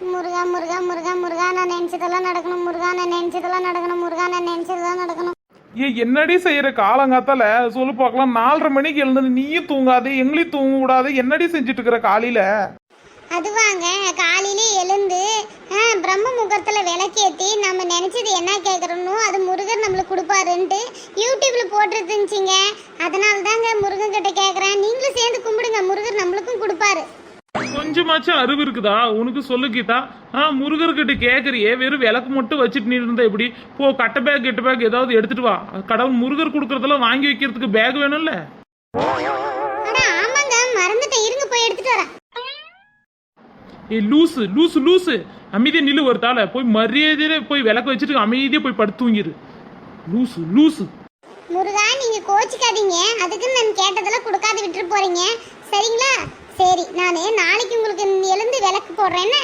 முருகா முருகா முருகா நான் நினைச்சதெல்லாம் நடக்கணும். முருகா நான் நினைச்சதெல்லாம் நடக்கணும். முருகா நான் நினைச்சதெல்லாம் நடக்கணும். ஏ என்னடி செய்யற காலங்காத்தால? சொல்லு பார்க்கலாம். நாலரை மணிக்கு எழுந்தது. நீயும் தூங்காது. எங்களையும் தூங்க கூடாது என்னடி செஞ்சுட்டு இருக்கிற காலையில அதுவாங்க காலையிலே எழுந்து பிரம்ம முகூர்த்தத்தில் விளக்கேற்றி நம்ம நினச்சது என்ன கேட்குறோனோ அது முருகர் நம்மளுக்கு கொடுப்பாருன்ட்டு யூடியூப்பில் போட்டுருந்துச்சிங்க. அதனால தாங்க முருகன் கிட்ட கேட்குறேன் நீங்களும் சேர்ந்து கும்பிடுங்க. முருகர் நம்மளுக்கும் கொடுப்பாரு. கொஞ்சமாச்சும் அறிவு இருக்குதா? உனக்கு சொல்லு கீதா. ஆ முருகர்கிட்ட கேட்கறியே வெறும் விளக்கு மட்டும் வச்சுட்டு நீ இருந்தா எப்படி? போ கட்ட பேக் கெட்ட பேக் ஏதாவது எடுத்துட்டு வா. கடவுள் முருகர் கொடுக்கறதெல்லாம் வாங்கி வைக்கிறதுக்கு பேக் வேணும்ல? ஏ லூசு லூசு லூசு. அமைதியா நில்லு ஒரு தாள. போய் மரியாதையில போய் விளக்கு வச்சுட்டு அமைதியா போய் படுத்து தூங்கிரு. லூசு லூசு. முருகா நீங்க கோச்சிக்காதீங்க. அதுக்கு நான் கேட்டதெல்லாம் கொடுக்காத விட்டுட்டு போறீங்க. சரிங்களா? சரி நான் நாளைக்கு உங்களுக்கு போடுறேன்னு